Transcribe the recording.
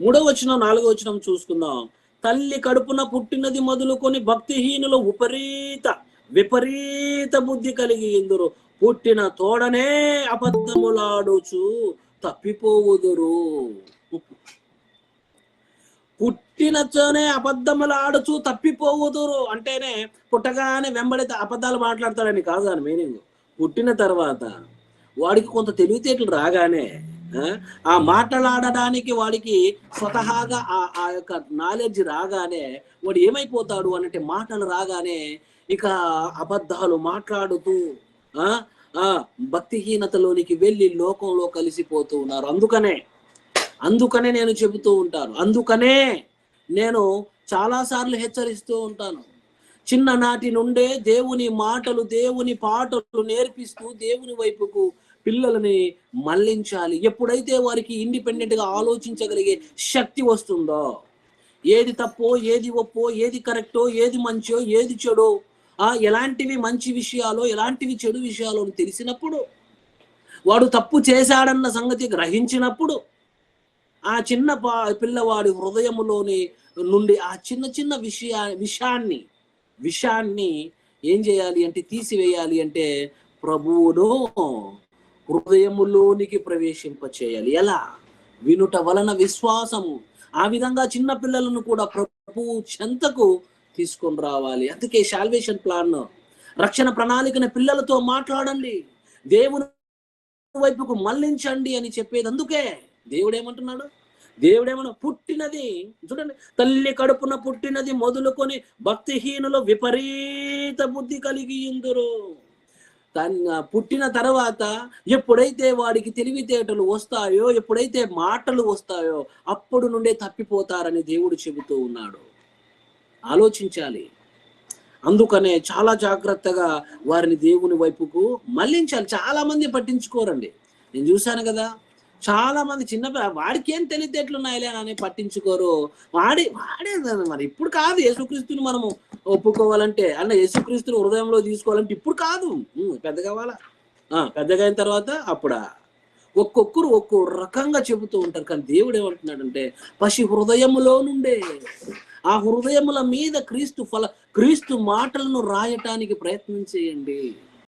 మూడో వచనం నాలుగో వచనం చూసుకుందాం. తల్లి కడుపున పుట్టినది మొదలుకొని భక్తిహీనులు విపరీత విపరీత బుద్ధి కలిగి ఇందురు. పుట్టిన తోడనే అబద్ధములాడుచు తప్పిపోవుదురు. పుట్టినచోనే అబద్ధములాడుచు తప్పిపోవుదురు అంటేనే పుట్టగానే వెంబడి అబద్ధాలు మాట్లాడతాడని కాదు దాని మీనింగ్. పుట్టిన తర్వాత వాడికి కొంత తెలివితేటలు రాగానే ఆ, మాట్లాడడానికి వాడికి స్వతహాగా ఆ ఆ యొక్క నాలెడ్జ్ రాగానే వాడు ఏమైపోతాడు అనంటే మాటలు రాగానే ఇక అబద్ధాలు మాట్లాడుతూ భక్తిహీనతలోనికి వెళ్ళి లోకంలో కలిసిపోతూ ఉన్నారు. అందుకనే అందుకనే నేను చెబుతూ ఉంటాను. అందుకనే నేను చాలా సార్లు హెచ్చరిస్తూ ఉంటాను. చిన్ననాటి నుండే దేవుని మాటలు దేవుని పాటలు నేర్పిస్తూ దేవుని వైపుకు పిల్లలని మళ్ళించాలి. ఎప్పుడైతే వారికి ఇండిపెండెంట్గా ఆలోచించగలిగే శక్తి వస్తుందో ఏది తప్పో ఏది ఒప్పో ఏది కరెక్టో ఏది మంచో ఏది చెడో ఆ ఎలాంటివి మంచి విషయాలో ఎలాంటివి చెడు విషయాలో అని తెలిసినప్పుడు వాడు తప్పు చేశాడన్న సంగతి గ్రహించినప్పుడు ఆ చిన్న పా పిల్లవాడి హృదయములోని నుండి ఆ చిన్న చిన్న విషయా విషాన్ని విషాన్ని ఏం చేయాలి అంటే తీసివేయాలి అంటే ప్రభువును హృదయములోనికి ప్రవేశింప చేయాలి ఎలా? వినుట వలన విశ్వాసము. ఆ విధంగా చిన్న పిల్లలను కూడా ప్రభు చెంతకు తీసుకొని రావాలి. అందుకే శాల్వేషన్ ప్లాన్ రక్షణ ప్రణాళికను పిల్లలతో మాట్లాడండి. దేవుని వైపుకు మళ్ళించండి అని చెప్పేది అందుకే. దేవుడు ఏమంటున్నాడు దేవుడేమన్నా పుట్టినది చూడండి తల్లి కడుపున పుట్టినది మొదలుకొని భక్తిహీనులు విపరీత బుద్ధి కలిగి ఇందురు పుట్టిన తర్వాత ఎప్పుడైతే వాడికి తెలివితేటలు వస్తాయో ఎప్పుడైతే మాటలు వస్తాయో అప్పుడు నుండే తప్పిపోతారని దేవుడు చెబుతూ ఉన్నాడు. ఆలోచించాలి. అందుకనే చాలా జాగ్రత్తగా వారిని దేవుని వైపుకు మళ్ళించాలి. చాలా మంది పట్టించుకోరండి. నేను చూశాను కదా చాలా మంది చిన్న వాడికి ఏం తెలివితేటలు ఉన్నాయిలే అని పట్టించుకోరు. వాడి వాడే మరి. ఇప్పుడు కాదు యేసుక్రీస్తుని మనము ఒప్పుకోవాలంటే అన్న యేసుక్రీస్తుని హృదయంలో తీసుకోవాలంటే ఇప్పుడు కాదు. పెద్ద కావాలా? ఆ, పెద్దగా అయిన తర్వాత అప్పుడా? ఒక్కొక్కరు ఒక్కో రకంగా చెబుతూ ఉంటారు కానీ దేవుడు ఏమంటున్నాడంటే పసి హృదయములో నుండే ఆ హృదయముల మీద క్రీస్తు ఫల క్రీస్తు మాటలను రాయటానికి ప్రయత్నం చేయండి.